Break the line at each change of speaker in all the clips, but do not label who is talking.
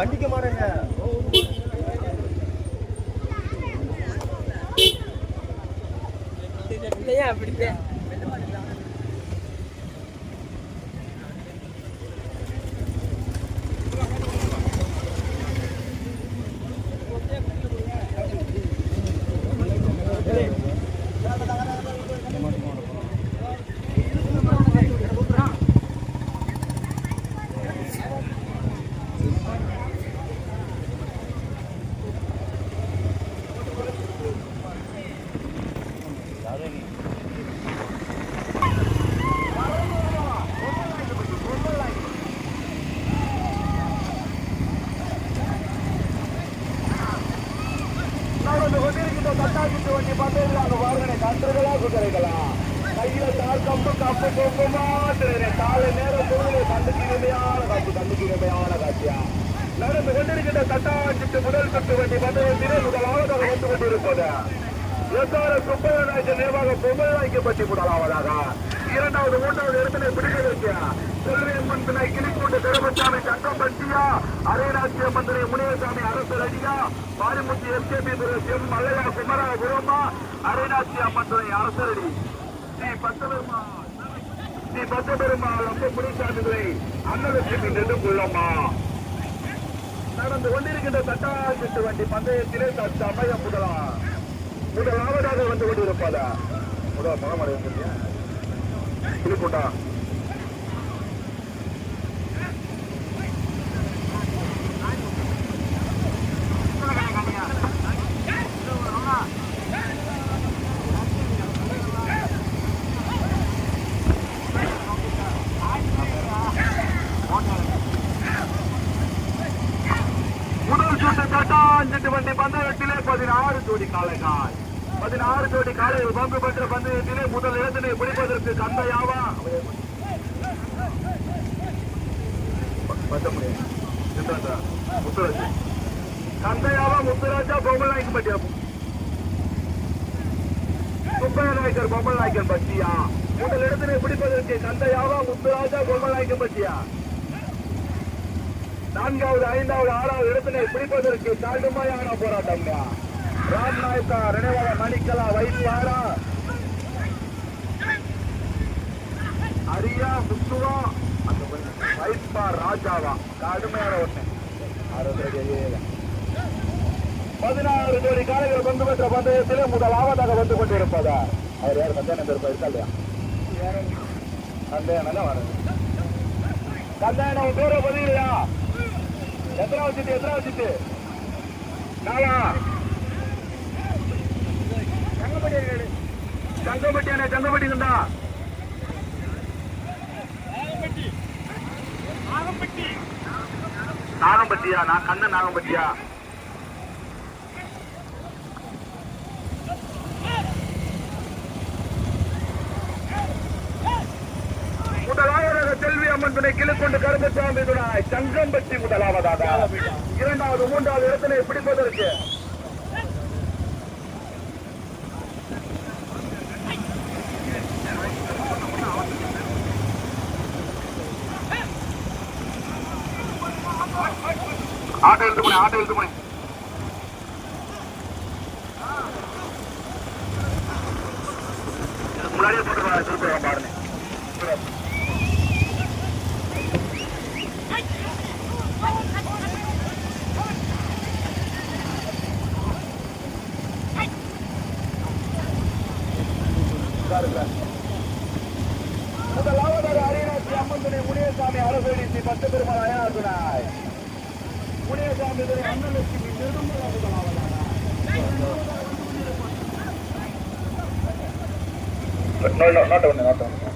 வண்டிக்கு மாறேங்க.
கப்பு கொம்புமா காலை நேரம் பொழுது கண்ணுக்கு இனிமையான காட்சி கண்ணுக்கு இனிமையான காட்சியா நடந்து கொண்டிருக்கின்ற தட்டாக்கிட்டு முதல் கட்டு வண்டி பந்தயத்திலே முதலாவதாக வந்து கொண்டிருப்பது எஸ்ஆர் சுப்பரநாயக்க நிர்வாக பொங்கல் வைக்கப்பட்டு முதலாவதாக இரண்டாவது மூன்றாவது இடத்தினை பிடிக்க செல்வியம்மன் துணை கிளிக்கூண்டு கருமசாமி சங்கம்பட்டியா அரைராஜ்ய மந்திரி முனியசாமி அரசர் அடியா மாரிமுத்தி எஸ்கேபி எம் மல்லையா குமரா குருமா அரைராஜ்ய மந்திரி அரசரடி. ஸ்ரீ பத்தபெருமா ஸ்ரீ பத்தபெருமாள் அம்ப முனிசாமிகளை அன்னலட்சுமி நெடுங்குள்ளம்மா நடந்து கொண்டிருக்கின்ற தட்டாசிட்டு வண்டி பந்தயத்திலே தற்சமயம் முதலாம் முதலாவதாக வந்து கொண்டிருப்பதா? முதல் முகமடை கிளிக்கூட்டா முதல் சுட்டு தட்டாஞ்சிட்டு வண்டி பந்தயத்திலே பதினாறு ஜோடி காளைகள். பதினாறு ஜோடி காளைகள் பங்கு பெற்ற பந்தயத்திலே முதல் இடத்தினை பிடிப்பதற்கு கந்தையாவா முத்துராஜா. கந்தையாவா முத்துராஜா பொம்மல் நாய்க்கு பட்டியா? சுப்பைய நாயக்கர் பொம்மல் நாயக்கர் பட்டியா? முதல் இடத்தினை பிடிப்பதற்கு கந்தையாவா முத்துராஜா பொம்மல் நாயக்கர் பட்டியா? நான்காவது ஐந்தாவது ஆறாவது இடத்தினை பிடிப்பதற்கு கடுமையான போராட்டம். ராம் நாயக்கா நினைவாக மணிக்கலா வைப்பாரா? அரியா முத்துவா அந்த வைப்பா ராஜாவா? கடுமையான ஒண்ணு. பதினாறு கோடி காலைகள் பங்கு பெற்ற பந்தயத்திலே முதலாவதாக வந்து கொண்டிருப்பதா. அவர் யார்? கல்யாணம் இருப்பா இருக்கா இல்லையா? கல்யாணம் தான் வர கல்யாணம் பேரை பதிலையா எத்தனை வச்சுட்டு எத்தனை வச்சுட்டு நாளா தங்கப்பட்டி அண்ணே தங்கப்பட்டி இருந்தா? நாகம்பட்டியா நான் கண்ணன் நாகம்பட்டியா முதலாவதாக செல்வி அம்மன் துணை கிழக்கொண்டு கருமசாமி துணை சங்கம்பட்டி முதலாவதாக. இரண்டாவது மூன்றாவது இடத்திலே பிடிப்பதற்கு. ஆட்டோ எழுத்து மணி ஆட்டோ எழுத்து மணி முன்னாடியே போட்டு திருப்பி பாருங்க முதலாவதாக அரியநாச்சி அம்மன் துணை முனியசாமி அரசடி ஸ்ரீ பத்து பெருமாள் அயனார் முனியசாமி துணை அன்னலட்சுமி திருமண முதலாவதாக No, no, not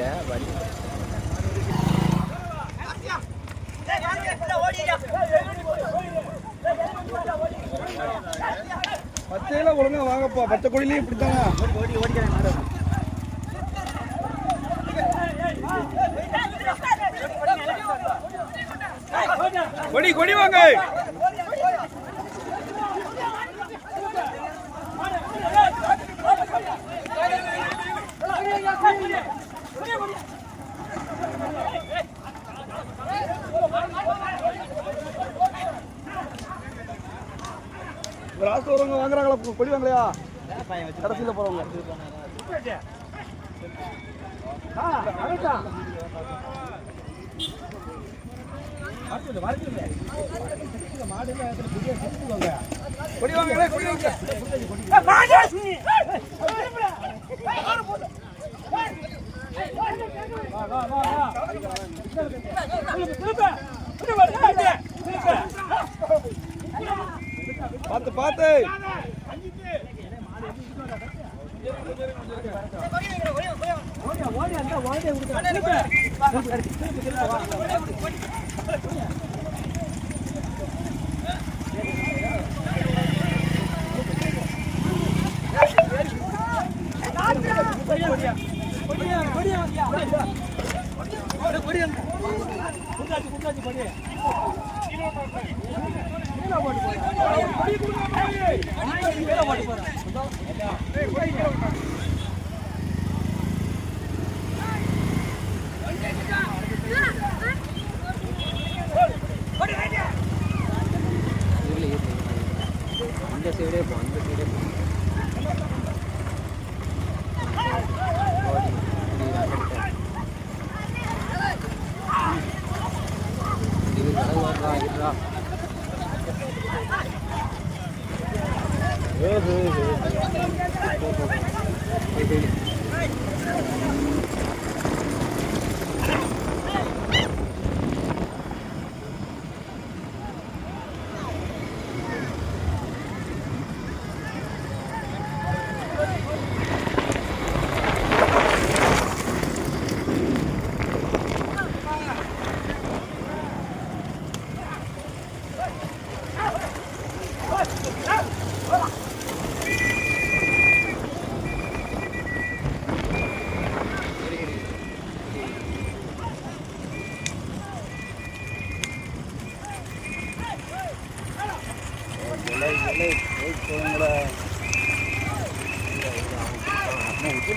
one,
பச்சையில ஒழுங்கா வாங்கப்பா. பச்சை கொடியிலையும் இப்படித்தானா?
ஓடி ஓடிக்கிறேன்
கொடி கொடி வாங்க. லாஸ்ட் வரவங்க வாங்குறாங்களா? கொடி வாங்கலையா? கடைசியில் போறவங்க. கொடி வாங்க கொடி வாங்க.
இந்த Up.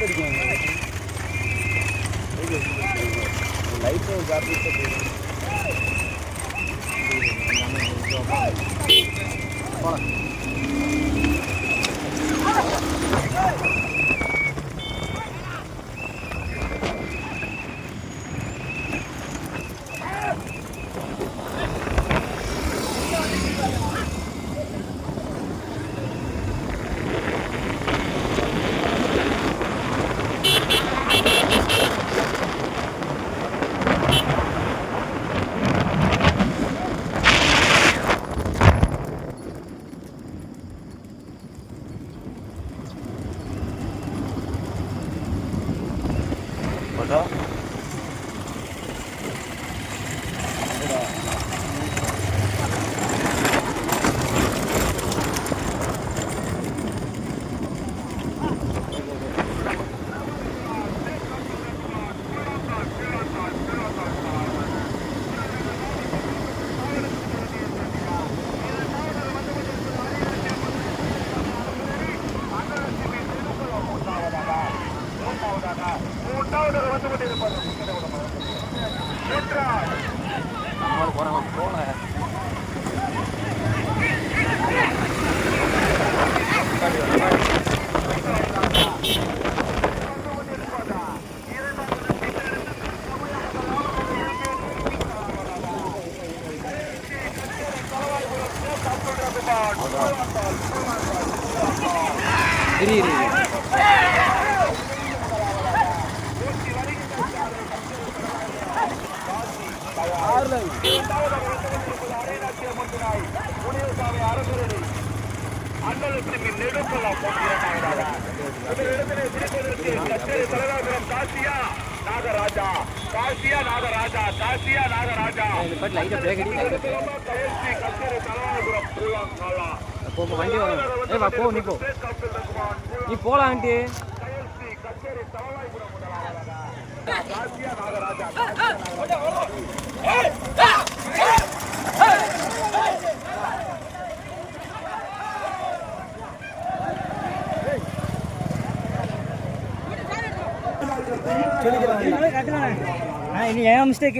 இருடா
மூன்றாவது வந்து கொண்டிருப்பது மூன்றாவது
நம்மளுக்கு போறாங்க போல இரு இரு.
அண்ணலுக்கு நெடுப்பலாம் போட்டியிடமாக முதலிடத்திலே பிடிப்பதற்கு கச்சேரி காசியா நாகராஜா காசியா நாகராஜா காசியா நாகராஜா
இந்த
கச்சேரி
போ வண்டி வரும் வா போ நீ போ நீ போலாம் ஆண்டி
காசியா நாகராஜா
हाँ इन यहाँ मिस्टेक